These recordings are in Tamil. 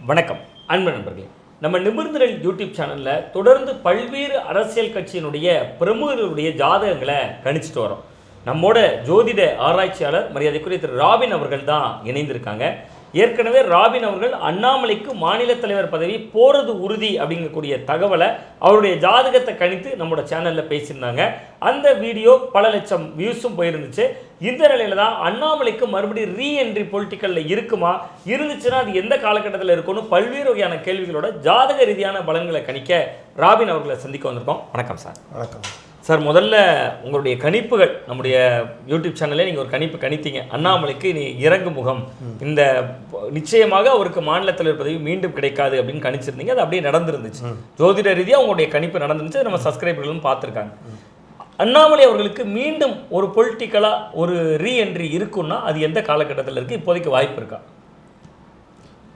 வணக்கம். அன்பு நண்பர்களே நம்ம நிபுணர்கள் யூடியூப் சேனலில் தொடர்ந்து பல்வேறு அரசியல் கட்சியினுடைய பிரமுகர்களுடைய ஜாதகங்களை கணிச்சிட்டு வரோம். நம்மோட ஜோதிட ஆராய்ச்சியாளர் மரியாதைக்குரிய திரு ராபின் அவர்கள் தான் இணைந்திருக்காங்க. ஏற்கனவே ராபின் அவர்கள் அண்ணாமலைக்கு மாநில தலைவர் பதவி போகிறது உறுதி அப்படிங்கக்கூடிய தகவலை அவருடைய ஜாதகத்தை கணித்து நம்மளோட சேனலில் பேசியிருந்தாங்க. அந்த வீடியோ பல லட்சம் வியூஸும் போயிருந்துச்சு. இந்த நிலையில தான் அண்ணாமலைக்கு மறுபடியும் ரீஎன்ட்ரி பொலிட்டிக்கலில் இருக்குமா? இருந்துச்சுன்னா அது எந்த காலகட்டத்தில் இருக்கும்னு பல்வேறு வகையான கேள்விகளோட ஜாதக ரீதியான பலன்களை கணிக்க ராபின் அவர்களை சந்திக்க வந்திருக்கோம். வணக்கம் சார். வணக்கம். சார் முதல்ல உங்களுடைய கணிப்புகள் நம்முடைய யூடியூப் சேனல்லே நீங்கள் ஒரு கணிப்பு கணித்தீங்க. அண்ணாமலைக்கு நீ இறங்கு முகம். இந்த நிச்சயமாக அவருக்கு மாநில தலைவர் பதவி மீண்டும் கிடைக்காது அப்படின்னு கணிச்சிருந்தீங்க. அது அப்படியே நடந்திருந்துச்சு. ஜோதிட ரீதியாக உங்களுடைய கணிப்பு நடந்துருந்துச்சு. அதை நம்ம சப்ஸ்கிரைபர்களும் பார்த்துருக்காங்க. அண்ணாமலை அவர்களுக்கு மீண்டும் ஒரு பொலிட்டிக்கலாக ஒரு ரீஎன்ட்ரி இருக்குன்னா அது எந்த காலகட்டத்தில் இருக்குது இப்போதைக்கு வாய்ப்பு இருக்கா?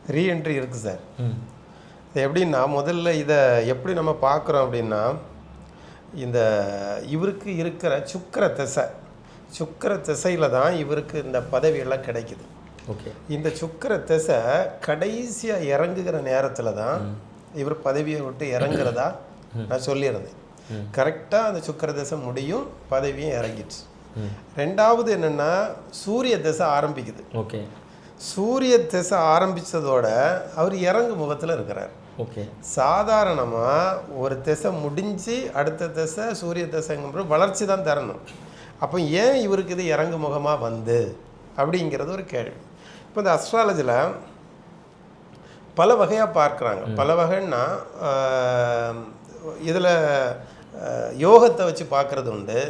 ரீஎன்ட்ரி இருக்குது சார். இது எப்படின்னா முதல்ல இதை எப்படி நம்ம பார்க்குறோம் அப்படின்னா இந்த இவருக்கு இருக்கிற சுக்கிர திசை சுக்கிர திசையில் தான் இவருக்கு இந்த பதவியெல்லாம் கிடைக்குது. ஓகே. இந்த சுக்கிர திசை கடைசியாக இறங்குகிற நேரத்தில் தான் இவர் பதவியை விட்டு இறங்குறதா நான் சொல்லியிருந்தேன் கரெக்டாக அந்த சுக்கிர திசை முடியும் பதவியும் இறங்கிடுச்சு. ரெண்டாவது என்னென்னா சூரிய திசை ஆரம்பிக்குது. ஓகே. சூரிய திசை ஆரம்பித்ததோட அவர் இறங்கு முகத்தில் இருக்கிறார். ஓகே. சாதாரணமாக ஒரு திசை முடிஞ்சு அடுத்த திசை சூரிய திசைங்கிற வளர்ச்சி தான் தரணும். அப்போ ஏன் இவருக்கு இது இறங்கு முகமாக வந்து? அப்படிங்கிறது ஒரு கேள்வி. இப்போ இந்த அஸ்ட்ராலஜியில் பல வகையாக பார்க்குறாங்க. பல வகைன்னா இதில் யோகத்தை வச்சு பார்க்குறது உண்டு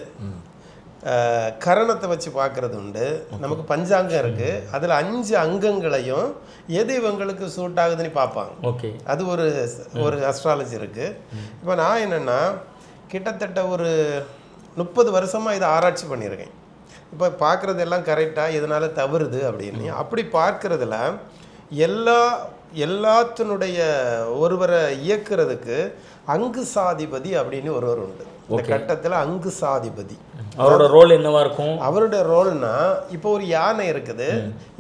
கரணத்தை வச்சு பார்க்குறது உண்டு நமக்கு பஞ்சாங்கம் இருக்குது அதில் அஞ்சு அங்கங்களையும் எது இவங்களுக்கு சூட் ஆகுதுன்னு பார்ப்பாங்க. ஓகே. அது ஒரு ஒரு அஸ்ட்ராலஜி இருக்குது இப்போ நான் என்னென்னா கிட்டத்தட்ட ஒரு முப்பது வருஷமாக இதை ஆராய்ச்சி பண்ணியிருக்கேன். இப்போ பார்க்குறது எல்லாம் கரெக்டாக இதனால் தவறுது அப்படின்னு. அப்படி பார்க்குறதுல எல்லா எல்லாத்தினுடைய ஒருவரை இயக்குறதுக்கு அங்கு சாதிபதி அப்படின்னு ஒருவர் உண்டு. இந்த கட்டத்தில் அங்கு சாதிபதி அவரோட ரோல் என்னவா இருக்கும்? அவருடைய ரோல்னா இப்போ ஒரு யானை இருக்குது.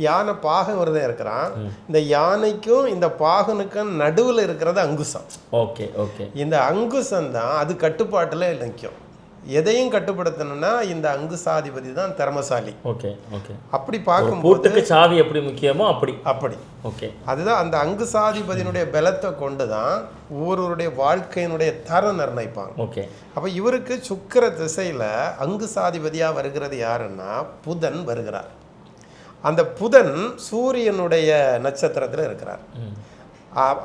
யானை பாகன் ஒருத்தன் இருக்கிறான். இந்த யானைக்கும் இந்த பாகனுக்கும் நடுவில் இருக்கிறது அங்குசம். Okay okay. இந்த அங்குசம் தான் அது கட்டுப்பாட்டில் நிற்கும் எதையும் கட்டுப்படுத்தணும்னா இந்த அங்குசாதிபதி தான் திறமசாலி. Okay okay. அப்படி பார்க்கும்போது பூட்டுக்கு சாவி எப்படி முக்கியமோ அப்படி. அப்படி. ஓகே. அதுதான் அந்த அங்குசாதிபதியினுடைய பலத்தை கொண்டு தான் ஒவ்வொருவருடைய வாழ்க்கையினுடைய தரம் நிர்ணயிப்பாங்க. ஓகே. அப்போ இவருக்கு சுக்கிர திசையில் அங்கு சாதிபதியாக வருகிறது யாருன்னா புதன் வருகிறார். அந்த புதன் சூரியனுடைய நட்சத்திரத்தில் இருக்கிறார்.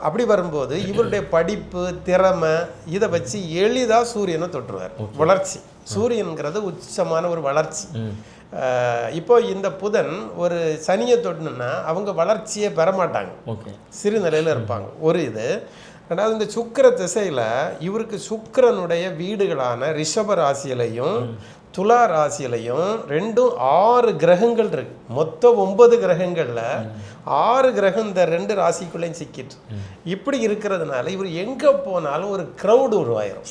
அப்படி வரும்போது இவருடைய படிப்பு திறமை இதை வச்சு எளிதாக சூரியனை தொற்றுவார் வளர்ச்சி. சூரியன்கிறது உச்சமான ஒரு வளர்ச்சி. இப்போ இந்த புதன் ஒரு சனியை தொட்டுனா அவங்க வளர்ச்சியே பெற மாட்டாங்க சிறு நிலையில் இருப்பாங்க. ஒரு இது. ரெண்டாவது இந்த சுக்கிர திசையில் இவருக்கு சுக்கிரனுடைய வீடுகளான ரிஷப ராசியிலையும் துலா ராசியிலையும் ரெண்டும் ஆறு கிரகங்கள் இருக்கு. மொத்தம் ஒன்பது கிரகங்களில் ஆறு கிரகம் இந்த ரெண்டு ராசிக்குள்ளேயும் சிக்கிட்டு இப்படி இருக்கிறதுனால இவர் எங்கே போனாலும் ஒரு க்ரௌடு உருவாயிரும்.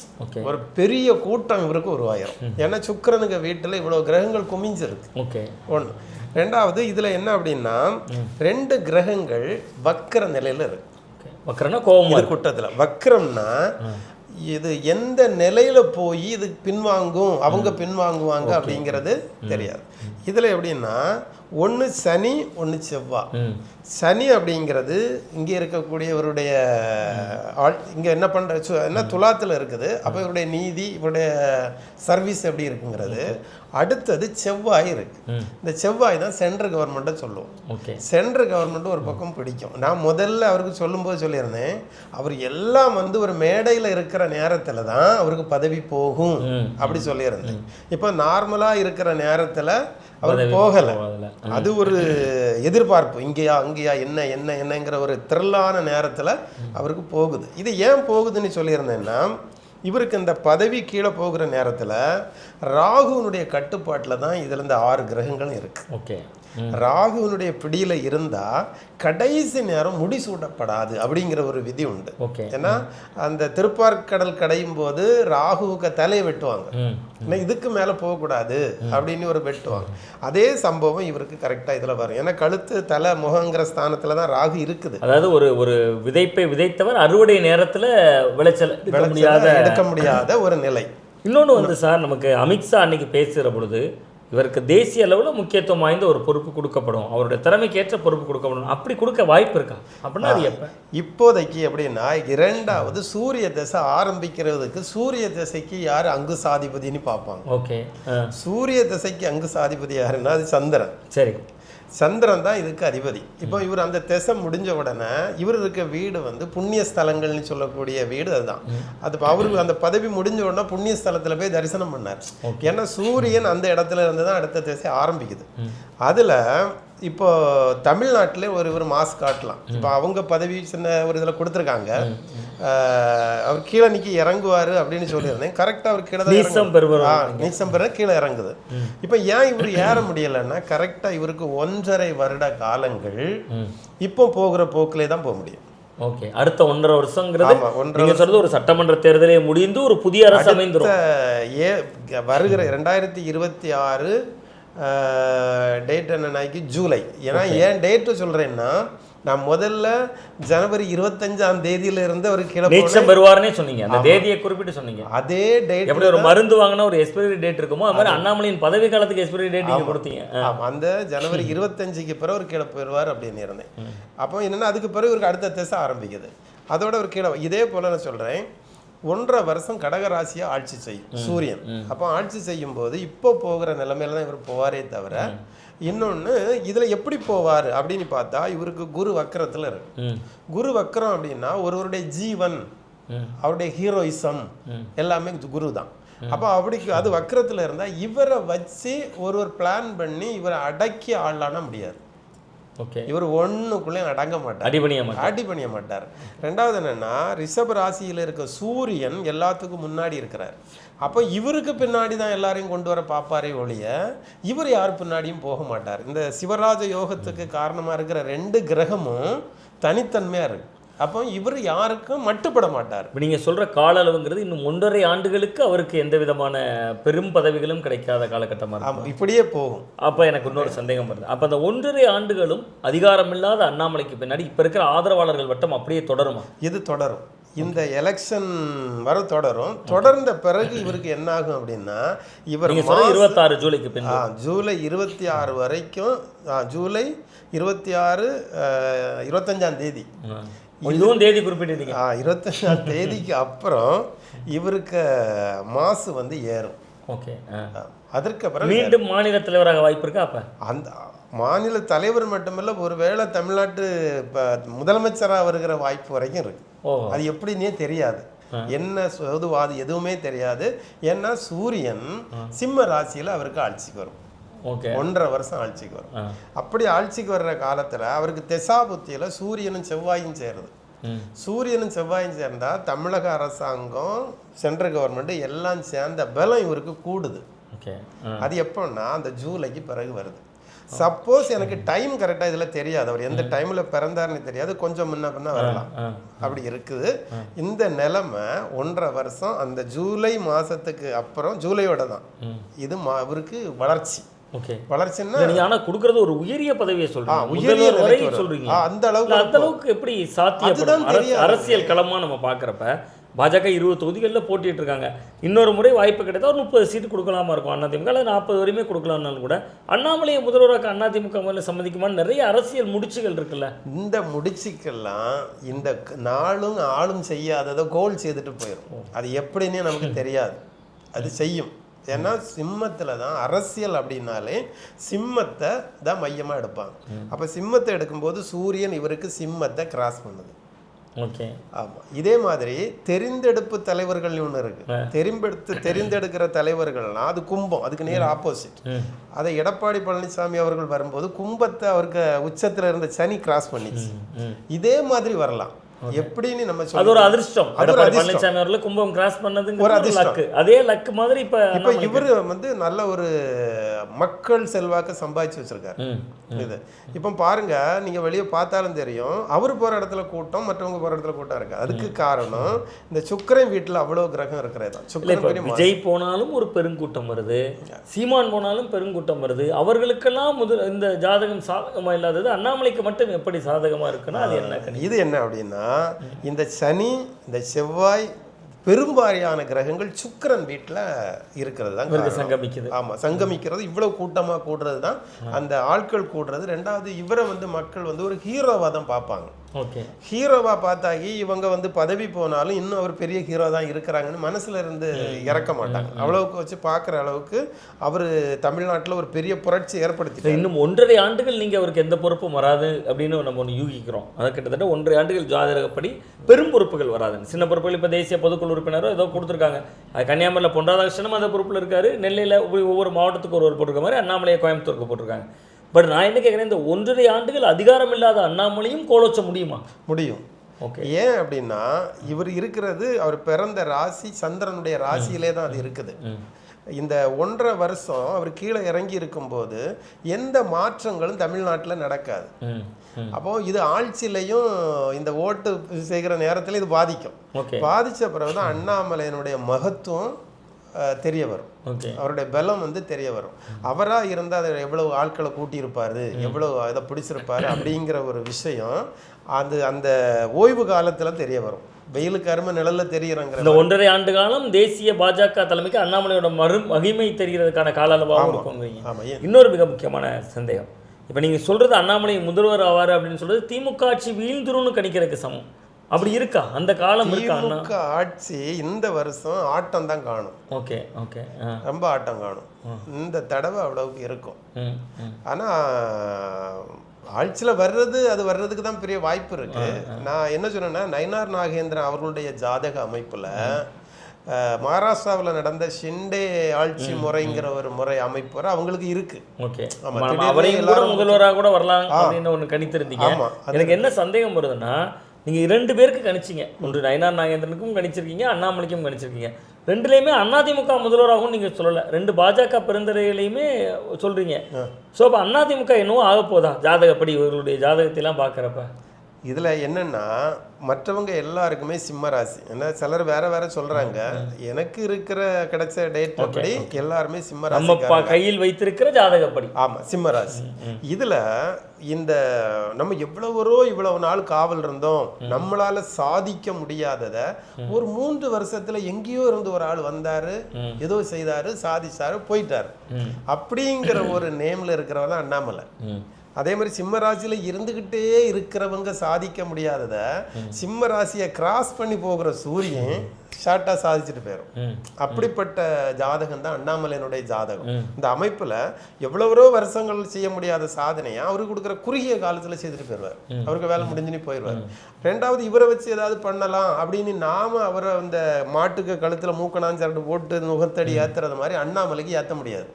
ஒரு பெரிய கூட்டம் இவருக்கு உருவாயிரும். ஏன்னா சுக்கிரனுங்க வீட்டில் இவ்வளோ கிரகங்கள் குமிஞ்சிருக்கு. ஓகே. ஒன்று ரெண்டாவது இதில் என்ன அப்படின்னா ரெண்டு கிரகங்கள் வக்கர நிலையில் இருக்கு. கோவமா இது குட்டத்தில். வக்கரம்னா இது எந்த நிலையில போய் இது பின்வாங்கும் அவங்க பின்வாங்குவாங்க அப்படிங்கிறது தெரியாது. இதில் எப்படின்னா ஒன்று சனி ஒன்று செவ்வாய் சனி அப்படிங்கிறது இங்கே இருக்கக்கூடியவருடைய ஆள் இங்கே என்ன பண்ணுற என்ன துலாத்தில் இருக்குது. அப்போ இவருடைய நீதி இவருடைய சர்வீஸ் எப்படி இருக்குங்கிறது. அடுத்தது செவ்வாய் இருக்கு. இந்த செவ்வாய் தான் சென்ட்ரல் கவர்மெண்ட்டை சொல்லுவோம் சென்ட்ரல் கவர்மெண்ட் ஒரு பக்கம் பிடிக்கும். நான் முதல்ல அவருக்கு சொல்லும்போது சொல்லியிருந்தேன் அவர் எல்லாம் வந்து ஒரு மேடையில் இருக்கிற நேரத்தில் தான் அவருக்கு பதவி போகும். அப்படி சொல்லியிருந்தேன். இப்போ நார்மலாக இருக்கிற நேரத்தில் அவர் போகலை. அது ஒரு எதிர்பார்ப்பு. இங்கேயா அங்கேயா என்ன என்ன என்னங்கிற ஒரு த்ரில்லான நேரத்தில் அவருக்கு போகுது. இது ஏன் போகுதுன்னு சொல்லியிருந்தேன்னா இவருக்கு இந்த பதவி கீழே போகிற நேரத்தில் ராகுனுடைய கட்டுப்பாட்டில் தான் இதில் இந்த ஆறு கிரகங்களும் இருக்குது ஓகே. ராகுவினுடைய பிடியில இருந்தா கடைசி நேரம் முடிசூட்டப்படாது அப்படிங்கிற ஒரு விதி உண்டு. ஏன்னா அந்த திருப்பார்கடல் கடையும் போது ராகுவுக்கு தலையை வெட்டுவாங்க. ஏன்னா இதுக்கு மேல போகக்கூடாது அப்படின்னு ஒரு வெட்டுவாங்க. அதே சம்பவம் இவருக்கு கரெக்டா இதுல வரும். ஏன்னா கழுத்து தலை முகங்கிற ஸ்தானத்துல தான் ராகு இருக்குது. அதாவது ஒரு ஒரு விதைப்பை விதைத்தவர் அறுவடை நேரத்துல விளைச்சலை எடுக்க முடியாத ஒரு நிலை. இன்னொன்று வந்து சார் நமக்கு அமித்ஷா அன்னைக்கு பேசுகிற பொழுது இவருக்கு தேசிய அளவில் முக்கியத்துவம் வாய்ந்த ஒரு பொறுப்பு கொடுக்கப்படும். அவருடைய திறமைக்கேற்ற பொறுப்பு கொடுக்கப்படும் அப்படி கொடுக்க வாய்ப்பு இருக்கா? அப்படின்னா அது எப்போ? இப்போதைக்கு எப்படின்னா இரண்டாவது சூரிய தசை ஆரம்பிக்கிறதுக்கு சூரிய தசைக்கு யார் அங்கு சாதிபதின்னு பார்ப்பாங்க. ஓகே சூரிய தசைக்கு அங்கு சாதிபதி யாருன்னா அது சந்திரன். சரி. சந்திரன் தான் இதுக்கு அதிபதி. இப்போ இவர் அந்த திசை முடிஞ்ச உடனே இவர் இருக்க வீடு வந்து புண்ணிய ஸ்தலங்கள்னு சொல்லக்கூடிய வீடு அதுதான். அது அவருக்கு அந்த பதவி முடிஞ்ச உடனே புண்ணிய ஸ்தலத்துல போய் தரிசனம் பண்ணார். ஏன்னா சூரியன் அந்த இடத்துல இருந்து தான் அடுத்த திசை ஆரம்பிக்குது. அதுல இப்போ தமிழ்நாட்டிலே ஒரு ஒரு மாஸ் காட்டலாம். இப்போ அவங்க பதவி சின்ன ஒரு இதில் கொடுத்துருக்காங்க. அவர் கீழே நிக்கி இறங்குவாரு அப்படின்னு சொல்லியிருந்தேன். கரெக்டாக அவர் கீழே தான் நீசம் பெறுவர் பெற கீழே இறங்குது. இப்போ ஏன் இவர் ஏற முடியலைன்னா கரெக்டாக இவருக்கு ஒன்றரை வருட காலங்கள் இப்போ போகிற போக்கிலே தான் போக முடியும். ஓகே. அடுத்த ஒன்றரை வருஷங்கிறது நீங்க சொல்றது ஒரு சட்டமன்ற தேர்தலே முடிந்து ஒரு புதிய அரசு அமைந்துரும். ஏ வருகிற ரெண்டாயிரத்தி இருபத்தி ஆறு டேட் என்னன்னாக்கி ஜூலை. ஏன்னா ஏன் டேட்டு சொல்றேன்னா நான் முதல்ல ஜனவரி இருபத்தஞ்சாம் தேதியில இருந்து அவர் கீழே நீச்சம் பெறுவார்னே சொன்னீங்க. அந்த தேதியை குறிப்பிட்டு சொன்னீங்க. அதே டேட் எப்படி ஒரு மருந்து வாங்கினா ஒரு எக்ஸ்பைரி டேட் இருக்குமோ? அது மாதிரி அண்ணாமலையின் பதவி காலத்துக்கு எக்ஸ்பைரி டேட் நீங்க கொடுத்தீங்க. அந்த ஜனவரி இருபத்தஞ்சுக்கு பிறகு ஒரு கீழே போயிடுவார் அப்படின்னு இருந்தேன். அப்போ என்னன்னா அதுக்கு பிறகு இவருக்கு அடுத்த திசை ஆரம்பிக்குது. அதோட ஒரு கீழே இதே போல நான் சொல்றேன். ஒன்றரை வருஷம் கடகராசியா ஆட்சி செய்யும் சூரியன். அப்போ ஆட்சி செய்யும் போது இப்போ போகிற நிலைமையில தான் இவர் போவாரே தவிர இன்னொன்னு இதுல எப்படி போவார் அப்படின்னு பார்த்தா இவருக்கு குரு வக்கரத்துல இருக்கு குரு வக்கரம் அப்படின்னா ஒருவருடைய ஜீவன். அவருடைய ஹீரோயிசம் எல்லாமே குரு தான். அப்போ அப்படி அது வக்கரத்தில் இருந்தால் இவரை வச்சு ஒரு ஒரு பிளான் பண்ணி இவரை அடக்கி ஆளான முடியாது. ஓகே இவர் ஒண்ணுக்குள்ளேயும் அடங்க மாட்டார். அடிபணிய மாட்டேன் ஆட்டி பண்ணிய மாட்டார். ரெண்டாவது என்னன்னா ரிஷப ராசியில் இருக்க சூரியன் எல்லாத்துக்கும் முன்னாடி இருக்கிறார். அப்போ இவருக்கு பின்னாடி தான் எல்லாரையும் கொண்டு வர பார்ப்பாரே ஒழிய இவர் யார் பின்னாடியும் போக மாட்டார். இந்த சிவராஜ யோகத்துக்கு காரணமா இருக்கிற ரெண்டு கிரகமும் தனித்தன்மையா இருக்கு. அப்போ இவர் யாருக்கும் மட்டுப்பட மாட்டார். இப்போ நீங்கள் சொல்கிற கால அளவுங்கிறது இன்னும் ஒன்றரை ஆண்டுகளுக்கு அவருக்கு எந்த விதமான பெரும் பதவிகளும் கிடைக்காத காலகட்டமாக இருக்கும். இப்படியே போகும். அப்போ எனக்கு இன்னொரு சந்தேகம் வருது. அப்போ அந்த ஒன்றரை ஆண்டுகளும் அதிகாரமில்லாத அண்ணாமலைக்கு பின்னாடி இப்போ இருக்கிற ஆதரவாளர்கள் வட்டம் அப்படியே தொடருமா? இது தொடரும். இந்த எலெக்ஷன் வர தொடரும். தொடர்ந்த பிறகு இவருக்கு என்ன ஆகும் அப்படின்னா இவர் இருபத்தாறு ஜூலைக்கு பின் ஜூலை இருபத்தி ஆறு வரைக்கும் ஜூலை இருபத்தி ஆறு இருபத்தஞ்சாம் தேதி. இதுவும் தேதி குறிப்பிட்டிருக்கீங்க. ஆ, இருபத்தஞ்சாம் தேதிக்கு அப்புறம் இவருக்கு மாசு வந்து ஏறும். ஓகே. அதற்கு பிறகு மீண்டும் மாநில தலைவராக வாய்ப்பு இருக்கா அப்போ? அந்த மாநில தலைவர் மட்டுமல்ல ஒருவேளை தமிழ்நாட்டு இப்போ முதலமைச்சராக வருகிற வாய்ப்பு வரைக்கும் இருக்கு. அது எப்படின்னே தெரியாது. என்ன சொதுவாது எதுவுமே தெரியாது. ஏன்னா சூரியன் சிம்ம ராசியில அவருக்கு ஆட்சிக்கு வரும். ஒன்றரை வருஷம் ஆட்சிக்கு வரும். அப்படி ஆட்சிக்கு வர்ற காலத்துல அவருக்கு திசாபுத்தியில சூரியனும் செவ்வாயும் சேருது. சூரியனும் செவ்வாயும் சேர்ந்தா தமிழக அரசாங்கம் சென்ட்ரல் கவர்மெண்ட் எல்லாம் சேர்ந்த பலம் இவருக்கு கூடுது. அது எப்போன்னா அந்த ஜூலைக்கு பிறகு வருது. சப்போஸ் எனக்கு டைம் கரெக்டாக இதில் தெரியாது. அவர் எந்த டைமில் பிறந்தாருன்னு தெரியாது. கொஞ்சம் முன்ன பின்ன வரலாம். அப்படி இருக்குது. இந்த நிலைமை ஒன்றரை வருஷம் அந்த ஜூலை மாசத்துக்கு அப்புறம் ஜூலையோட தான். இது மா அவருக்கு வளர்ச்சி. ஓகே வளர்ச்சின்னா நீங்க ஆனா கொடுக்கறது ஒரு உயரிய பதவியை ஆ, சொல்றீங்க உயரிய வரை ஆ, அந்த அளவுக்கு அந்த அளவுக்கு எப்படி சாத்தியப்படும். அரசியல் களமா நம்ம பார்க்குறப்ப பாஜக இருபது தொகுதிகளில் போட்டிட்டு இருக்காங்க. இன்னொரு முறை வாய்ப்பு கிடைத்தா ஒரு முப்பது சீட்டு கொடுக்கலாமா இருக்கும்? அதிமுக அல்லது நாற்பது வரையுமே கொடுக்கலாம்னாலும் கூட அண்ணாமலையை முதல்வராக அதிமுக முதல்ல சம்மதிக்குமான்னு நிறைய அரசியல் முடிச்சுகள் இருக்குல்ல. இந்த முடிச்சுக்கெல்லாம் இந்த நாளும் ஆளும் செய்யாததை கோல் செய்துட்டு போயிடும் அது எப்படின்னே நமக்கு தெரியாது. அது செய்யும். ஏன்னா சிம்மத்தில் தான் அரசியல் அப்படின்னாலே சிம்மத்தை தான் மையமாக எடுப்பாங்க. அப்போ சிம்மத்தை எடுக்கும்போது சூரியன் இவருக்கு சிம்மத்தை கிராஸ் பண்ணுது. ஓகே. ஆமாம் இதே மாதிரி தெரிந்தெடுப்பு தலைவர்கள் ஒன்று இருக்கு. தெரிந்தெடுத்து தெரிந்தெடுக்கிற தலைவர்கள்னா அது கும்பம். அதுக்கு நேர் ஆப்போசிட் அதை எடப்பாடி பழனிசாமி அவர்கள் வரும்போது கும்பத்தை அவருக்கு உச்சத்துல இருந்த சனி கிராஸ் பண்ணிச்சு. இதே மாதிரி வரலாம். எப்படின்னு நம்ம அது ஒரு அதிர்ஷ்டம். எடப்பாடி. பழனிசாமி அவர்கள் கும்பம் கிராஸ் பண்ணதுங்க ஒரு. லக்கு. அதே லக்கு மாதிரி இப்ப இப்போ இவர் வந்து நல்ல ஒரு மக்கள் செல்வாக்க சம்பாதிச்சு வச்சிருக்காரு. இது. இப்போ பாருங்க நீங்க வெளியே பார்த்தாலும் தெரியும் அவர் போற இடத்துல கூட்டம் மற்றவங்க போற இடத்துல கூட்டம் இருக்கு. அதுக்கு காரணம் இந்த சுக்கிரன் வீட்டுல அவ்வளவு கிரகம் இருக்கிறது தான். சுக்கிரன் விஜய் போனாலும் ஒரு பெருங்கூட்டம் வருது. சீமான் போனாலும் பெருங்கூட்டம் வருது. அவர்களுக்கெல்லாம் முதல் இந்த ஜாதகம் சாதகமா இல்லாதது அண்ணாமலைக்கு மட்டும் எப்படி சாதகமா இருக்குன்னா அது என்ன இது என்ன அப்படின்னா இந்த சனி இந்த செவ்வாய் பெரும்பாரியான கிரகங்கள் சுக்கிரன் வீட்டுல இருக்கிறது தான் இவருக்கு காரணம். சங்கமிக்குது. ஆமா சங்கமிக்கிறது இவ்வளவு கூட்டமா கூடுறது தான் அந்த ஆட்கள் கூடுறது. ரெண்டாவது இவரை வந்து மக்கள் வந்து ஒரு ஹீரோவா தான் பார்ப்பாங்க. ஓகே ஹீரோவா பார்த்தாகி இவங்க வந்து பதவி போனாலும் இன்னும் அவர் பெரிய ஹீரோ தான் இருக்கிறாங்கன்னு மனசுல இருந்து இறக்க மாட்டாங்க. அவ்வளவுக்கு வச்சு பார்க்குற அளவுக்கு அவர் தமிழ்நாட்டுல ஒரு பெரிய புரட்சி ஏற்படுத்தி இன்னும் ஒன்றரை ஆண்டுகள் நீங்க அவருக்கு எந்த பொறுப்பும் வராது அப்படின்னு நம்ம ஒன்று யூகிக்கிறோம். அது கிட்டத்தட்ட ஒன்றரை ஆண்டுகள் ஜாதகப்படி பெரும் பொறுப்புகள் வராதுன்னு. சின்ன பொறுப்புகள் இப்போ தேசிய பொதுக்குழு உறுப்பினரோ ஏதோ கொடுத்துருக்காங்க. அது கன்னியாகுமரியில் பொன் ராதாகிருஷ்ணனும் அந்த பொறுப்பில் இருக்காரு. நெல்லையில் ஒவ்வொரு மாவட்டத்துக்கு ஒரு ஒரு போட்டிருக்க மாதிரி அண்ணாமலையை கோயம்புத்தூருக்கு போட்டிருக்காங்க. பட் நான் என்ன கேட்குறேன் இந்த ஒன்றரை ஆண்டுகள் அதிகாரம் இல்லாத அண்ணாமலையும் கோலோச்ச முடியுமா? முடியும். ஓகே ஏன் அப்படின்னா இவர் இருக்கிறது அவர் பிறந்த ராசி சந்திரனுடைய ராசியிலே தான் அது இருக்குது. இந்த ஒன்றரை வருஷம் அவர் கீழே இறங்கி இருக்கும்போது எந்த மாற்றங்களும் தமிழ்நாட்டில் நடக்காது. அப்போ இது ஆட்சியிலையும் இந்த ஓட்டு செய்கிற நேரத்தில் இது பாதிக்கும். பாதிச்ச பிறகு தான் அண்ணாமலையினுடைய மகத்துவம் தெரிய வரும். அவருடைய பலம் வந்து தெரிய வரும். அவரா இருந்தால் அதை எவ்வளவு ஆட்களை கூட்டியிருப்பாரு எவ்வளவு இதை பிடிச்சிருப்பாரு அப்படிங்கிற ஒரு விஷயம் அது அந்த ஓய்வு காலத்துல தெரிய வரும். வெயிலுக்கு அருமை நிழல்ல தெரியறங்கிற இந்த ஒன்றரை ஆண்டு காலம் தேசிய பாஜக தலைமைக்கு அண்ணாமலையோட மறு மகிமை தெரிகிறதுக்கான கால ஆமா. ஏன்? இன்னொரு மிக முக்கியமான சந்தேகம். இப்போ நீங்கள் சொல்கிறது அண்ணாமலை முதல்வர் ஆவார் அப்படின்னு சொல்றது திமுக ஆட்சி வீழ்ந்துரும்னு கணிக்கிறதுக்கு சமம். அப்படி இருக்கா? அந்த காலம் இருக்கா ஆட்சி இந்த வருஷம் ஆட்டம் தான் காணும். ஓகே ஓகே ரொம்ப ஆட்டம் காணும். இந்த தடவை அவ்வளவுக்கு இருக்கும். ம் ம். ஆனா ஆட்சியில வர்றது அது வர்றதுக்கு தான் பெரிய வாய்ப்பு இருக்கு. நான் என்ன சொன்னேன்னா நயினார் நாகேந்திரன் அவர்களுடைய ஜாதக அமைப்புல மகாராஷ்டிராவுல நடந்த ஷிண்டே ஆட்சி முறைங்கிற ஒரு முறை அமைப்பு வரை அவங்களுக்கு இருக்கு. ஓகே. ஆமா, நம்ம திடீர்னு அவரையும் கூட எல்லாரும் முதல்வராக கூட வரலாம் அப்படின்னு ஒன்று கணித்திருந்தீங்க. ஆமா, அது- எனக்கு என்ன சந்தேகம் வருதுன்னா நீங்க இரண்டு பேருக்கு கணிச்சீங்க. ஒன்று நயனார் நாகேந்திரனுக்கும் கணிச்சிருக்கீங்க அண்ணாமலைக்கும் கணிச்சிருக்கீங்க. ரெண்டுலேயுமே அதிமுக முதல்வராகவும் நீங்க சொல்லலை. ரெண்டு பாஜக பெருந்தரைகளையுமே சொல்றீங்க. ஸோ அப்போ அதிமுக என்னவோ ஆக போதா ஜாதகப்படி இவர்களுடைய ஜாதகத்தையெல்லாம் பார்க்குறப்ப. இதுல என்னன்னா மற்றவங்க எல்லாருக்குமே சிம்ம ராசி. ஏன்னா சிலர் வேற வேற சொல்றாங்க. எனக்கு இருக்கிற கிடைச்ச டேட் படி எல்லாருமே சிம்ம ராசி கையில் வைத்திருக்கிற ஜாதகப்படி. ஆமா சிம்ம ராசி. இதுல இந்த நம்ம எவ்வளவோ இவ்வளவு நாள் காவல் இருந்தோம். நம்மளால சாதிக்க முடியாதத ஒரு மூன்று வருஷத்துல எங்கேயோ இருந்து ஒரு ஆள் வந்தாரு ஏதோ செய்தாரு சாதிச்சாரு போயிட்டாரு. அப்படிங்கிற ஒரு நேம்ல இருக்கிறவ தான் அண்ணாமலை. அதே மாதிரி சிம்ம ராசியில இருந்துகிட்டே இருக்கிறவங்க சாதிக்க முடியாதத சிம்ம ராசியை கிராஸ் பண்ணி போகிற சூரியன் ஷார்ட்டா சாதிச்சுட்டு போயிடும் அப்படிப்பட்ட ஜாதகம் தான் அண்ணாமலையனுடைய ஜாதகம். இந்த அமைப்புல எவ்வளவோ வருஷங்கள் செய்ய முடியாத சாதனையை அவருக்கு கொடுக்குற குறுகிய காலத்துல செய்துட்டு போயிடுவார். அவருக்கு வேலை முடிஞ்சுன்னு போயிடுவார். ரெண்டாவது இவரை வச்சு ஏதாவது பண்ணலாம் அப்படின்னு நாம அவரை அந்த மாட்டுக்கு கழுத்துல மூக்கணான்னு சொல்லிட்டு போட்டு முகத்தடி ஏத்துறது மாதிரி அண்ணாமலைக்கு ஏத்த முடியாது.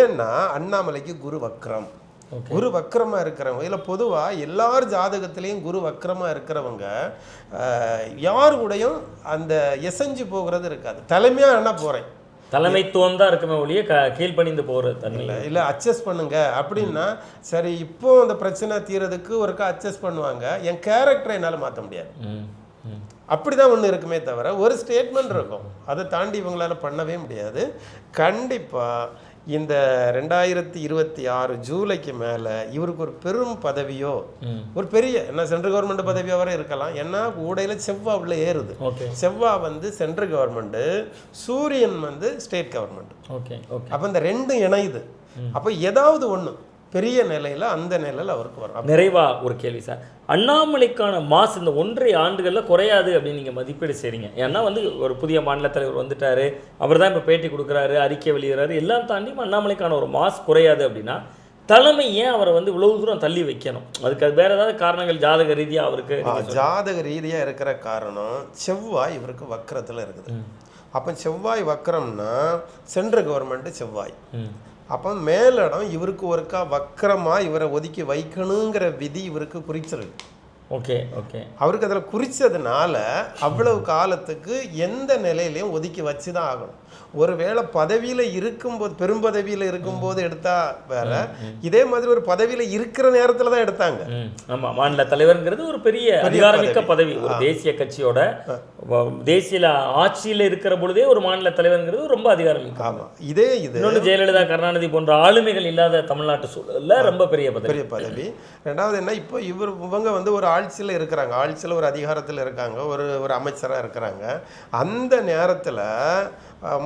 ஏன்னா அண்ணாமலைக்கு குரு வக்ரம். குரு வக்ரமா இருக்கிறவங்க இல்ல பொதுவா எல்லார் ஜாதகத்திலையும் குரு வக்ரமா இருக்கிறவங்க யார் கூடயும் அந்த எசைஞ்சு போகிறது இருக்காது. தலைமையா என்ன போறேன். தலைமைத்துவம் தான் இருக்குமே ஒழிய க கீழ்ப்பணிந்து போகிற தன்மை இல்ல இல்ல அட்ஜஸ்ட் பண்ணுங்க. அப்படின்னா சரி இப்போ அந்த பிரச்சனை தீரதுக்கு ஒருக்கா அட்ஜஸ்ட் பண்ணுவாங்க. என் கேரக்டரை என்னால மாத்த முடியாது. ம் அப்படிதான் ஒண்ணு இருக்குமே தவிர ஒரு ஸ்டேட்மெண்ட் இருக்கும். அதை தாண்டி இவங்களால பண்ணவே முடியாது. கண்டிப்பா இந்த ரெண்டாயிரத்தி இருபத்தி ஆறு ஜூலைக்கு மேல இவருக்கு ஒரு பெரும் பதவியோ ஒரு பெரிய என்ன சென்ட்ரல் கவர்மெண்ட் பதவியா வரை இருக்கலாம். ஏன்னா ஊடையில செவ்வா உள்ள ஏறுது. செவ்வா வந்து சென்ட்ரல் கவர்மெண்ட் சூரியன் வந்து ஸ்டேட் கவர்மெண்ட் ஓகே ஓகே. அப்ப இந்த ரெண்டும் இணையுது. அப்ப ஏதாவது ஒண்ணு பெரிய நிலையில அந்த நிலையில அவருக்கு வரும். அப்ப நிறைவா ஒரு கேள்வி சார். அண்ணாமலைக்கான மாஸ் இந்த ஒன்றரை ஆண்டுகளில் குறையாது அப்படின்னு நீங்கள் மதிப்பீடு செய்றீங்க. ஏன்னா வந்து ஒரு புதிய மாநில தலைவர் வந்துட்டாரு. அவர் தான் இப்போ பேட்டி கொடுக்குறாரு அறிக்கை வெளியிடுறாரு. எல்லாம் தாண்டியும் அண்ணாமலைக்கான ஒரு மாஸ் குறையாது அப்படின்னா தலைமை ஏன் அவரை வந்து இவ்வளவு தூரம் தள்ளி வைக்கணும்? அதுக்கு அது வேற ஏதாவது காரணங்கள் ஜாதக ரீதியா அவருக்கு ஜாதக ரீதியா இருக்கிற காரணம் செவ்வாய் இவருக்கு வக்கரத்துல இருக்குது. அப்ப செவ்வாய் வக்கரம்னா சென்ட்ரல் கவர்மெண்ட் செவ்வாய். அப்போ மேலிடம் இவருக்கு ஒருக்கா வக்கரமா இவரை ஒதுக்கி வைக்கணுங்கிற விதி இவருக்கு குறிச்சிருக்கு. Okay okay. அவருக்கு அதில் குறிச்சதுனால அவ்வளவு காலத்துக்கு எந்த நிலையிலையும் ஒதுக்கி வச்சு தான் ஆகணும். ஒருவேளை பதவியில் இருக்கும்போது பெரும்பதவியில் இருக்கும்போது எடுத்தா வேற இதே மாதிரி ஒரு பதவியில் இருக்கிற நேரத்தில் தான் எடுத்தாங்க. ம் ஆமா. மாநில தலைவர்ங்கிறது ஒரு பெரிய அதிகாரமிக்க பதவி. ஒரு தேசிய கட்சியோட தேசிய ஆட்சியில இருக்கிற பொழுதே ஒரு மாநில தலைவர்ங்கிறது ரொம்ப அதிகாரமிக்க ஆமாம் இதே இது இன்னொன்று ஜெயலலிதா கருணாநிதி போன்ற ஆளுமைகள் இல்லாத தமிழ்நாட்டு சூழல்ல ரொம்ப பெரிய பதவி. பெரிய பதவி. ரெண்டாவது என்ன இப்போ இவர் இவங்க வந்து ஒரு ஆட்சியில் இருக்கிறாங்க. ஆட்சியில் ஒரு அதிகாரத்தில் இருக்காங்க. ஒரு ஒரு அமைச்சராக இருக்கிறாங்க. அந்த நேரத்தில்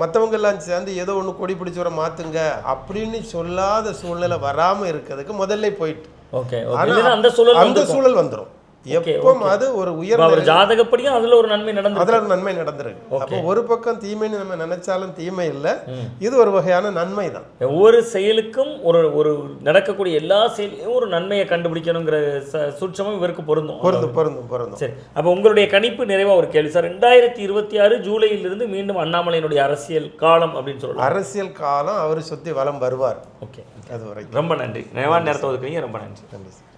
மற்றவங்க எல்லாம் சேர்ந்து ஏதோ ஒன்று கொடி பிடிச்சவரை மாற்றுங்க அப்படின்னு சொல்லாத சூழ்நிலை வராமல் இருக்கிறதுக்கு முதல்ல போயிட்டு. ஓகே அந்த சூழல் அந்த சூழல் வந்துடும் எப்போ அது ஒரு உயர் அவர் ஜாதகப்படியும் அதுல ஒரு நன்மை நடந்து அதுல ஒரு நன்மை நடந்திருக்கு. அப்போ ஒரு பக்கம் தீமைன்னு நம்ம நினைச்சாலும் தீமை இல்லை. இது ஒரு வகையான நன்மை தான். ஒவ்வொரு செயலுக்கும் ஒரு ஒரு நடக்கக்கூடிய எல்லா செயலையும் ஒரு நன்மையை கண்டுபிடிக்கணுங்கிற சூட்சமும் இவருக்கு பொருந்தும். பொருந்தும் பொருந்தும் பொருந்தும். சரி. அப்போ உங்களுடைய கணிப்பு நிறைவா ஒரு கேள்வி. சார் ரெண்டாயிரத்தி இருபத்தி ஆறு ஜூலையிலிருந்து மீண்டும் அண்ணாமலையினுடைய அரசியல் காலம் அப்படின்னு சொல்லலாம். அரசியல் காலம் அவர் சுத்தி வலம் வருவார். ஓகே அது வரைக்கும். ரொம்ப நன்றி. நிறைவான நேரத்தை ஒதுக்குறீங்க ரொம்ப நன்றி. நன்றி சார்.